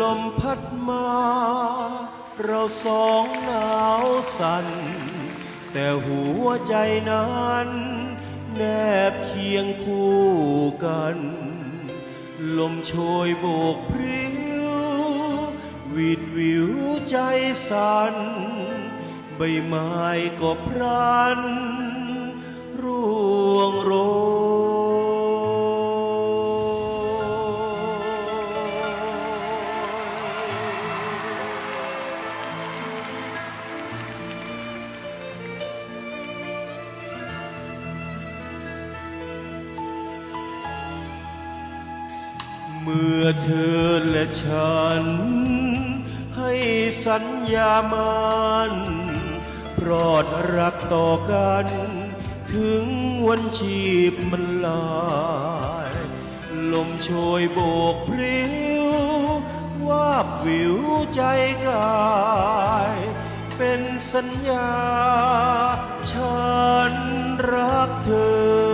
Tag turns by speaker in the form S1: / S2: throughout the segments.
S1: ลมพัดมา เราสองหนาวสั่นแต่หัวใจนั้น แนบเคียงคู่กัน ลมโชยโบกพริ้ววิดวิวใจสัน่นใบไม้ก็พรัน มื่อเธอและฉัน ให้สัญญามันพรอดรักต่อกัน ถึงวันชีพมันลาย ลมโชยโบกพริ้ววาบวิวใจกาย เป็นสัญญา ฉันรักเธอ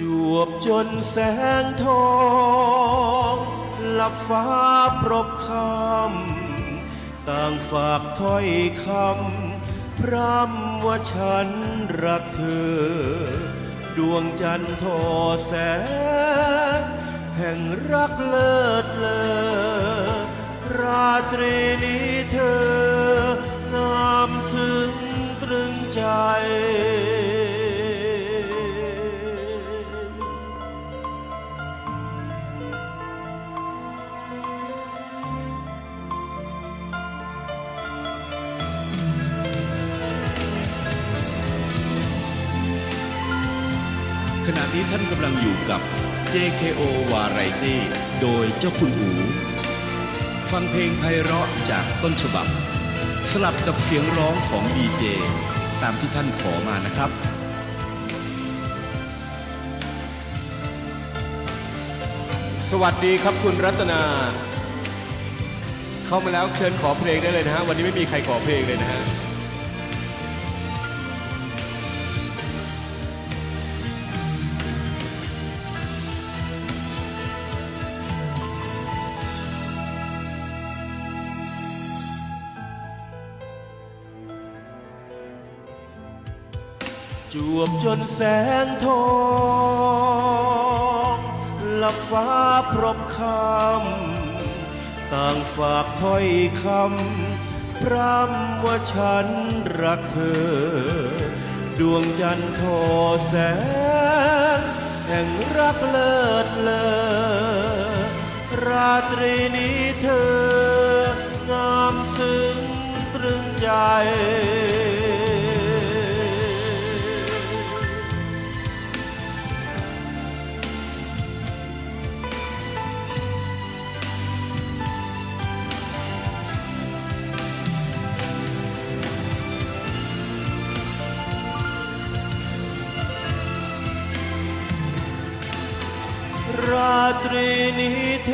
S1: จวบจนแสงทองหลับฟ้าปรบคำต่างฝากถ้อยคำพร่ำว่าฉันรักเธอ ดวงจันทร์ทอแสง แห่งรักเลิศเลอราตรีนี้
S2: ขณะนี้ท่านกำลังอยู่กับ JKO Variety โดยเจ้าคุณอูฟังเพลงไพเราะจากต้นฉบับ สลับกับเสียงร้องของดีเจตามที่ท่านขอมานะครับ
S1: สวัสดีครับคุณรัตนา เข้ามาแล้วเชิญขอเพลงได้เลยนะฮะ วันนี้ไม่มีใครขอเพลงเลยนะฮะ จวบจนแสงทองหลับฟ้าพรบคำต่างฝากถ้อยคำพร่ำว่าฉันรักเธอ ดวงจันทร์ทอแสง แห่งรักเลิศเลอราตรีนี้เธองามซึ้งตรึงใจ रात्रि निध